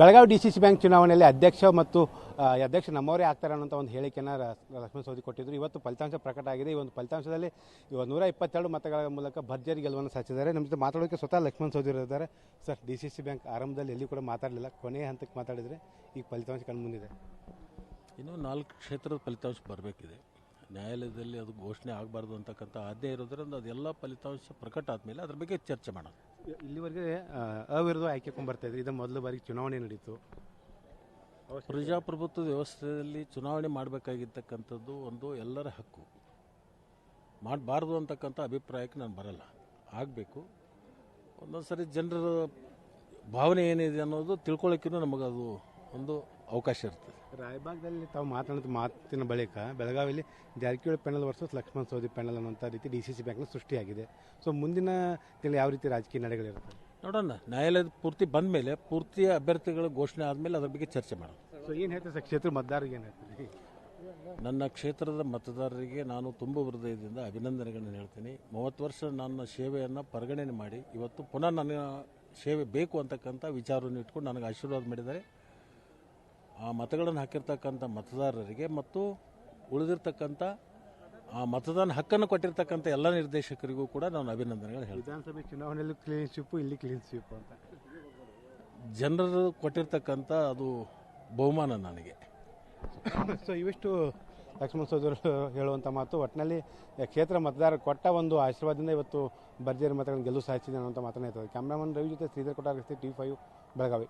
Belagavi D C C bank ಚುನಾವಣೆಯಲ್ಲಿ ಅಧ್ಯಕ್ಷ ಮತ್ತು ಅಧ್ಯಕ್ಷ ನಮ್ಮವರೇ ಆಗ್ತಾರೆ ಅನ್ನೋಂಥ ಒಂದು ಹೇಳಿಕೆಯನ್ನು ಲಕ್ಷ್ಮಣ ಸೌದಿ ಕೊಟ್ಟಿದ್ರು. ಇವತ್ತು ಫಲಿತಾಂಶ ಪ್ರಕಟ ಆಗಿದೆ. ಈ ಒಂದು ಫಲಿತಾಂಶದಲ್ಲಿ ಇವತ್ತು ನೂರ ಇಪ್ಪತ್ತೆರಡು ಮತಗಳ ಮೂಲಕ ಭರ್ಜರಿ ಗೆಲುವನ್ನು ಸಾಧಿಸಿದ್ದಾರೆ. ನಮ್ಮ ಜೊತೆ ಮಾತಾಡೋಕ್ಕೆ ಸ್ವತಃ ಲಕ್ಷ್ಮಣ ಸೌದಿ ಇದ್ದಾರೆ. Sir, D C C bank ಆರಂಭದಲ್ಲಿ ಎಲ್ಲಿ ಕೂಡ ಮಾತಾಡಲಿಲ್ಲ. ಕೊನೆಯ ಹಂತಕ್ಕೆ ಮಾತಾಡಿದರೆ ಈಗ ಫಲಿತಾಂಶ ಕಣ್ಮುಂದಿದೆ ಇನ್ನೂ ನಾಲ್ಕು ಕ್ಷೇತ್ರದ ಫಲಿತಾಂಶ ಬರಬೇಕಿದೆ. ನ್ಯಾಯಾಲಯದಲ್ಲಿ ಅದು ಘೋಷಣೆ ಆಗಬಾರ್ದು ಅಂತಕ್ಕಂಥ ಆದ್ಯ ಇರೋದ್ರಿಂದ ಅದೆಲ್ಲ ಫಲಿತಾಂಶ ಪ್ರಕಟ ಆದಮೇಲೆ ಅದ್ರ ಬಗ್ಗೆ ಚರ್ಚೆ ಮಾಡೋಣ. ಇಲ್ಲಿವರೆಗೆ ಅವಿರೋಧ ಆಯ್ಕೆಕೊಂಡು ಬರ್ತಾ ಇದ್ರು. ಇದು ಮೊದಲ ಬಾರಿ ಚುನಾವಣೆ ನಡೀತು. ಪ್ರಜಾಪ್ರಭುತ್ವ ವ್ಯವಸ್ಥೆಯಲ್ಲಿ ಚುನಾವಣೆ ಮಾಡಬೇಕಾಗಿರ್ತಕ್ಕಂಥದ್ದು ಒಂದು ಎಲ್ಲರ ಹಕ್ಕು. ಮಾಡಬಾರ್ದು ಅಂತಕ್ಕಂಥ ಅಭಿಪ್ರಾಯಕ್ಕೆ ನಾನು ಬರಲ್ಲ. ಆಗಬೇಕು. ಒಂದೊಂದು ಸರಿ ಜನರ ಭಾವನೆ ಏನಿದೆ ಅನ್ನೋದು ನಮಗೆ ನಮಗದು ಒಂದು ಅವಕಾಶ ಇರ್ತದೆ. ರಾಯಬಾಗದಲ್ಲಿ ತಾವು ಮಾತನಾಡಿದ ಮಾತಿನ ಬಳಿಕ ಬೆಳಗಾವಿಯಲ್ಲಿ Jarkiholi panel versus Laxman Savadi panel ಅನ್ನುವಂಥ ರೀತಿ ಡಿ ಸಿ ಸಿ ಬ್ಯಾಂಕ್ನ ಸೃಷ್ಟಿಯಾಗಿದೆ. ಸೊ ಮುಂದಿನ ತಿಂಗಳು ಯಾವ ರೀತಿ ರಾಜಕೀಯ ನಡೆಗಳಿರುತ್ತೆ? ನೋಡೋಣ ನ್ಯಾಯಾಲಯದ ಪೂರ್ತಿ ಬಂದ ಮೇಲೆ ಪೂರ್ತಿ ಅಭ್ಯರ್ಥಿಗಳ ಘೋಷಣೆ ಆದಮೇಲೆ ಅದರ ಬಗ್ಗೆ ಚರ್ಚೆ ಮಾಡೋಣ. ಸೊ ಏನು ಹೇಳ್ತಾರೆ ಸರ್ ಕ್ಷೇತ್ರ ಮತದಾರರಿಗೆ ಏನು ಹೇಳ್ತೀರಿ? ನನ್ನ ಕ್ಷೇತ್ರದ ಮತದಾರರಿಗೆ ನಾನು ತುಂಬ ಹೃದಯದಿಂದ ಅಭಿನಂದನೆಗಳನ್ನು ಹೇಳ್ತೀನಿ. ಮೂವತ್ತು ವರ್ಷ ನನ್ನ ಸೇವೆಯನ್ನು ಪರಿಗಣನೆ ಮಾಡಿ ಇವತ್ತು ಪುನಃ ನನ್ನ ಸೇವೆ ಬೇಕು ಅಂತಕ್ಕಂಥ ವಿಚಾರವನ್ನು ಇಟ್ಕೊಂಡು ನನಗೆ ಆಶೀರ್ವಾದ ಮಾಡಿದ್ದಾರೆ. ಆ ಮತಗಳನ್ನು ಹಾಕಿರ್ತಕ್ಕಂಥ ಮತದಾರರಿಗೆ ಮತ್ತು ಉಳಿದಿರ್ತಕ್ಕಂಥ ಆ ಮತದಾನ ಹಕ್ಕನ್ನು ಕೊಟ್ಟಿರ್ತಕ್ಕಂಥ ಎಲ್ಲ ನಿರ್ದೇಶಕರಿಗೂ ಕೂಡ ನಾನು ಅಭಿನಂದನೆಗಳು ಹೇಳ್ತೀನಿ. ವಿಧಾನಸಭೆ ಚುನಾವಣೆಯಲ್ಲಿ ಕ್ಲೀನ್ ಸ್ವೀಪ್ ಇಲ್ಲಿ ಕ್ಲೀನ್ ಶಿಪ್ ಅಂತ. ಜನರು ಕೊಟ್ಟಿರ್ತಕ್ಕಂಥ ಅದು ಬಹುಮಾನ ನನಗೆ. ಸೊ ಇವಿಷ್ಟು ಲಕ್ಷ್ಮಣ ಸೋದರು ಹೇಳುವಂಥ ಮಾತು. ಒಟ್ಟಿನಲ್ಲಿ ಕ್ಷೇತ್ರ ಮತದಾರ ಕೊಟ್ಟ ಒಂದು ಆಶೀರ್ವಾದದಿಂದ ಇವತ್ತು ಭರ್ಜರಿ ಮತಗಳನ್ನು ಗೆಲುವು ಸಾಧಿಸಿದೆ ಅನ್ನುವಂಥ ಮಾತನ್ನು ಇರ್ತದೆ ಕ್ಯಾಮ್ರಾಮನ್ ರವಿ ಜೊತೆ ಶ್ರೀಧರ್ ಕೊಟ್ಟಾರ ಟಿ ಫೈವ್ ಬೆಳಗಾವಿ.